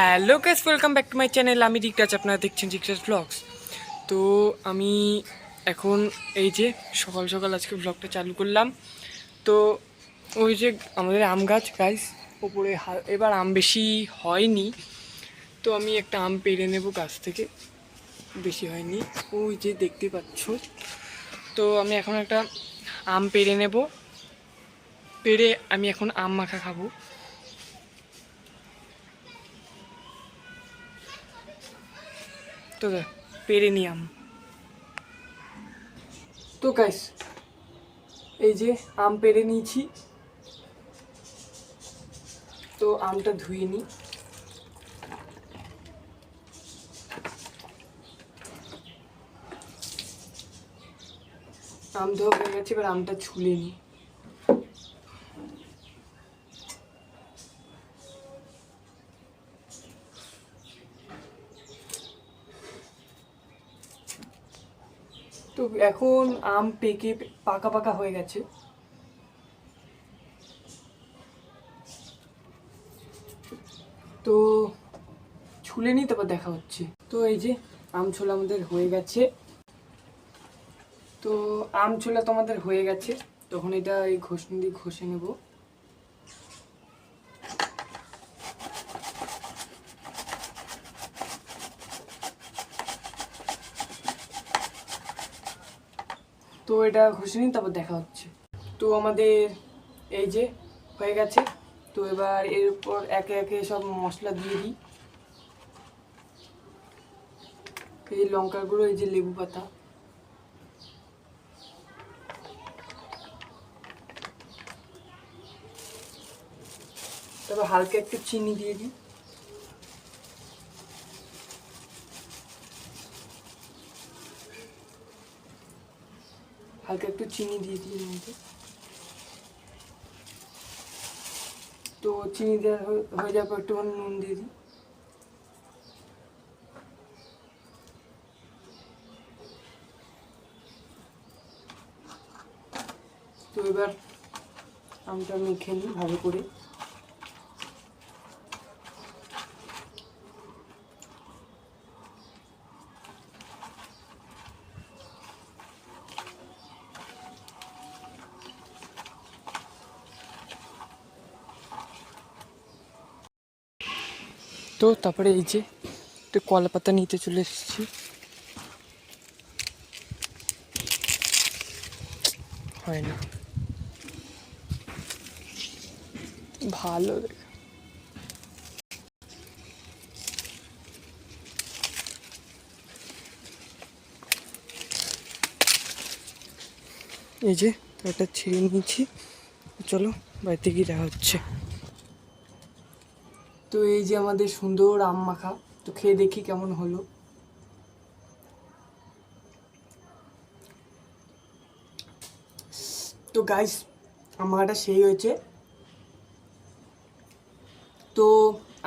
Hello guys welcome back to my channel আমি রিকরাজ আপনারা দেখছেন রিকরাজ ব্লগস তো আমি এখন এই যে সকাল সকাল আজকে ব্লগটা চালু করলাম। তো ওই যে আমাদের আম গাছ গাইস ওপরে এবার আম বেশি হয়নি। তো আমি একটা আম পেরে নেব গাছ থেকে, বেশি হয়নি। ওই যে দেখতে পাচ্ছ। তো আমি এখন একটা আম পেরে নেব। পেড়ে আমি এখন আম মাখা খাব। তো দেখ, পেরে নিয়াম তো গাইস এই যে আম পেরে নিয়েছি। তো আমটা ধুয়ে নিই আম ধোয়া হয়ে গেছে এবার আমটা ছুলে নিই তো এখন আম পেকে পাকা পাকা হয়ে গেছে। তো ছুলে নিই তারপর দেখা হচ্ছে। তো এই যে আম ছোলা আমাদের হয়ে গেছে। তো আম ছোলা তো আমাদের হয়ে গেছে। তখন এটা এই ঘষনি দিয়ে ঘষে নেব। তো এটা ঘষে নিই তারপর দেখা হচ্ছে। তো আমাদের এই যে হয়ে গেছে, তো এবার এর উপর একে একে সব মশলা দিয়ে দিই। এই লঙ্কার গুঁড়ো, এই যে লেবু পাতা। তারপর হালকা একটু চিনি দিয়ে দিই। হালকা একটু চিনি দিয়ে দিই মধ্যে। তো চিনি দেওয়া হয়ে যাওয়ার পর একটুখানি নুন দিয়ে দিই। তো এবার আমটা মেখে নিই ভালো করে। তো তারপরে এই যে একটু কলা পাতা নিতে চলে এসেছি। হয় না ভালো এই যে এটা ছিঁড়ে নিয়েছি। চলো বাড়িতে গিয়ে দেখা হচ্ছে। তো এই যে আমাদের সুন্দর আম মাখা, তো খেয়ে দেখি কেমন হলো। তো গাইস আম মাখাটা সেই হয়েছে। তো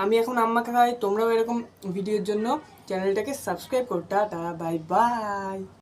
আমি এখন আম মাখা খাই, তোমরাও এরকম ভিডিওর জন্য চ্যানেলটাকে সাবস্ক্রাইব করো, টাটা বাই বাই